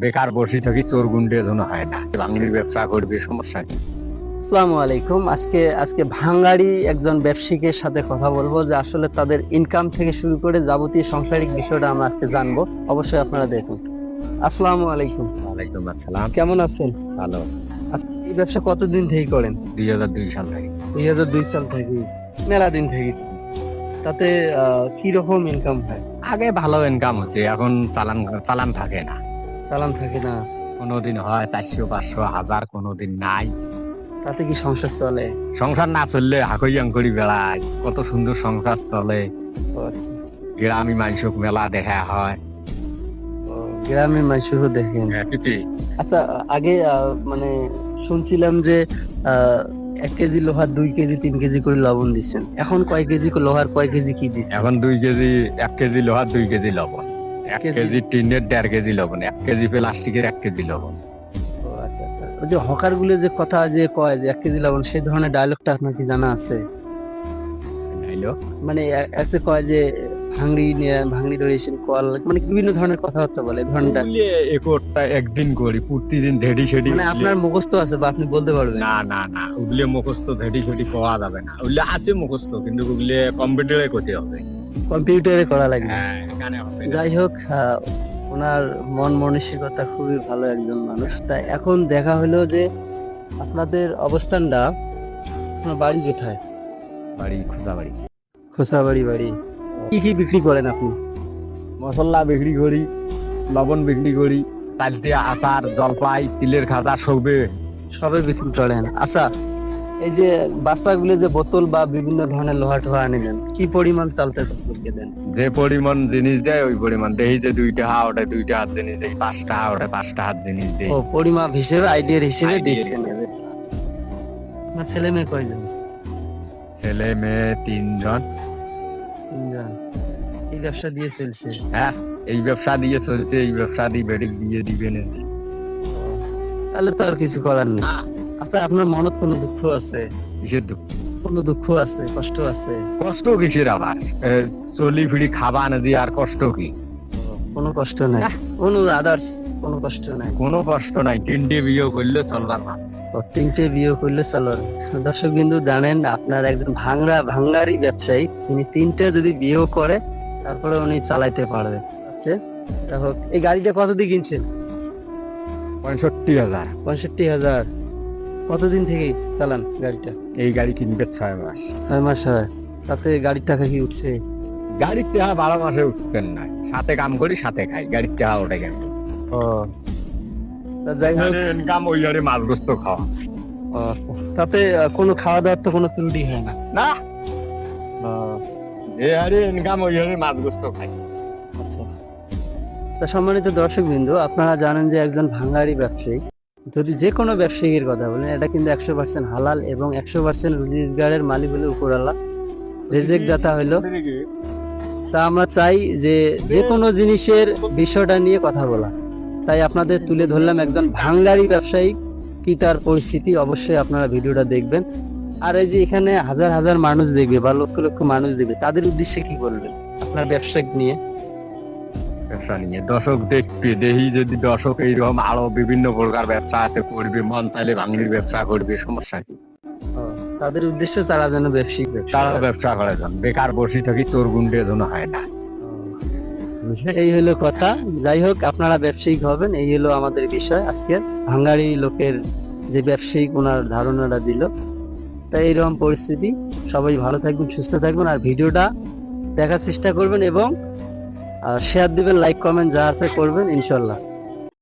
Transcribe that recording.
বেকার বসে থাকি চোর গুন্ডে যেন হয় না। বাঙালির ব্যবসা করবে সমস্যা কি আসসালামু আলাইকুম। আজকে আজকে ভাঙ্গারি একজন ব্যবসায়িকের সাথে কথা বলব যে আসলে তাদের ইনকাম থেকে শুরু করে যাবতীয় সাংসারিক বিষয়টা আমরা আজকে জানব। অবশ্যই আপনারা দেখুন। আসসালামু আলাইকুম। ওয়ালাইকুম আসসালাম। কেমন আছেন? ভালো। আচ্ছা, এই ব্যবসা কতদিন থেকে করেন? দুই হাজার দুই সাল থেকে। দুই হাজার দুই সাল থেকে। মেলা দিন থেকে। তাতে কি রকম ইনকাম হয়? আগে ভালো ইনকাম হচ্ছে এখন চালান চালান থাকে না। চালান থাকে না। কোনোদিন হয় চারশো পাঁচশো হাজার কোনোদিন নাই। তাতে কি সংসার চলে? সংসার না চললে হাকইয়াং করি বেড়ায় কত সুন্দর সংসার চলে। আচ্ছা। গ্রামী মানুষক মেলা দেখা হয়। গ্রামের মানুষও দেখেন। আচ্ছা আগে মানে শুনছিলাম যে আহ, এক কেজি লোহার দুই কেজি তিন কেজি করে লবণ দিচ্ছেন। এখন কয় কেজি লোহার কয় কেজি কি দিচ্ছেন? এখন দুই কেজি এক কেজি লোহার দুই কেজি লবণ। এক কেজি? টিনের দেড় কেজি লবণ এক কেজি প্লাস্টিকের এক কেজি লবণ। আচ্ছা আচ্ছা। ওই যে হকারগুলো যে কথা যে কয় যে এক কেজি লবণ সেই ধরনের ডায়লগটা আপনার কি জানা আছে? মানে কয় যে ভাঙড়ি ভাঙড়ি ধরেছেন কল মানে বিভিন্ন ধরনের কথাবার্তা বলে একরটা একদিন করি প্রতিদিন ধেড়ি সেডি মানে আপনার মুখস্থ আছে বা আপনি বলতে পারবেন? না না না ওগুলি মুখস্থ ধেড়ি সেডি পাওয়া যাবে না। ওগুলি আছে মুখস্থ কিন্তু ওগুলি কম্পিউটারে করতে হবে। কম্পিউটারে করা লাগবে হ্যাঁ। যাই হোক ওনার মন মানসিকতা খুবই ভালো একজন মানুষ। তাই এখন দেখা হলো যে আপনাদের অবস্থানটা আপনার বাড়ি কোথায়? বাড়ি খোঁজা বাড়ি। খোসাবাড়ি বাড়ি কি কি বিক্রি করেন আপনি? মশলা বিক্রি করি লবণ বিক্রি করি চালতে আচার জলপাই তিলের খাজা সবে। সবে বিক্রি করেন। আচ্ছা এই যে বাস্তাগুলো যে বোতল বা বিভিন্ন ধরনের লোহা টোহা আনে দেন কি পরিমাণ চালতে যে পরিমাণ জিনিস দেয় ওই পরিমাণ দেই যে দুইটা হাত ওটা দুইটা হাত জিনিস দেয় পাঁচটা হাত ওটা পাঁচটা হাত জিনিস দেয়। ও পরিমাপ হিসেবে আইডিয়ার হিসেবে দিচ্ছেন আপনার ছেলে মেয়ে কয়জন? ছেলে মেয়ে তিনজন। তিনজন। এই ব্যবসা দিয়ে চলছে? হ্যাঁ এই ব্যবসা দিয়ে চলছে এই ব্যবসা দিয়ে বেড়ে দিয়ে দিবেন তাহলে তো আর কিছু করার নেই। আচ্ছা আপনার মনত কোনো দুঃখ আছে? কিসের দুঃখ? কোনো দুঃখ আছে কষ্ট আছে। কষ্ট কিসের আবার? চলি ফিরি খাবা না দিয়ে আর কষ্ট কি? কোনো কষ্ট নাই। কোনো আদার্স কোনো কষ্ট নাই। কোনো কষ্ট নাই। তিনটে বিয়ে করলে চলবার না। তিনটে বিয়ে করলে চলো। দর্শক বিন্দু জানেন আপনার একজন ভাঙ্গা ভাঙ্গারি ব্যবসায়ী। তিনি তিনটে যদি বিয়েও করে তারপরে উনি চালাইতে পারবে। আচ্ছা হোক, এই গাড়িটা কত দিয়ে কিনছেন? পঁয়ষট্টি হাজার। পঁয়ষট্টি হাজার। কতদিন থেকে চালান গাড়িটা? এই গাড়ি কিনবে ছয় মাস। ছয় মাস হয়। তাতে গাড়ির টাকা কি উঠছে? গাড়ির টাকা বারো মাসে উঠবেন না। সাথে কাম করি সাথে খাই। গাড়ির টাকা ওঠে গেল ও। যাই হোক। ইনকাম ওই হারে মাছ গোস্ত খাওয়া আচ্ছা। তাতে কোনো খাওয়া দাওয়ার তো কোনো ত্রুটি হয় না? না। যে হারে ইনকাম ওই হারে মাছ গোস্ত খাই আচ্ছা। তা সম্মানিত দর্শক বিন্দু আপনারা জানেন যে একজন ভাঙ্গারি ব্যবসায়ী যদি যে কোনো ব্যবসায়ীর কথা বলেন, এটা কিন্তু একশো পার্সেন্ট হালাল এবং একশো পার্সেন্ট রোজগারের মালিক হলে উপরালা রেজেক দাতা তা আমরা চাই যে যে কোনো জিনিসের বিষয়টা নিয়ে কথা বলা। তাই আপনাদের তুলে ধরলাম একজন ভাঙ্গারি ব্যবসায়ী, কি তার পরিস্থিতি, অবশ্যই আপনারা ভিডিওটা দেখবেন। আর এই যে এখানে হাজার হাজার মানুষ দেখবে বা লক্ষ লক্ষ মানুষ দেখবে, তাদের উদ্দেশ্যে কি বলবেন আপনার ব্যবসায়িক নিয়ে? ব্যবসা নিয়ে। দর্শক দেখবে দেখি যদি দর্শক এইরকম আরও বিভিন্ন প্রকার ব্যবসা আছে করবে মন চাইলে ভাঙলির ব্যবসা করবে সমস্যা কি? তাদের উদ্দেশ্য তারা যেন ব্যবসায়িক ব্যবসা তারা ব্যবসা করে যান বেকার বসে থাকি চোর গুন্ডে যেন হয় না। এই হলো কথা। যাই হোক আপনারা ব্যবসায়িক হবেন এই হলো আমাদের বিষয় আজকের ভাঙ্গারি লোকের যে ব্যবসায়িক ওনার ধারণাটা দিল তাই এইরকম পরিস্থিতি। সবাই ভালো থাকবেন সুস্থ থাকবেন আর ভিডিওটা দেখার চেষ্টা করবেন এবং শেয়ার দিবেন লাইক কমেন্ট যা আছে করবেন ইনশাল্লাহ।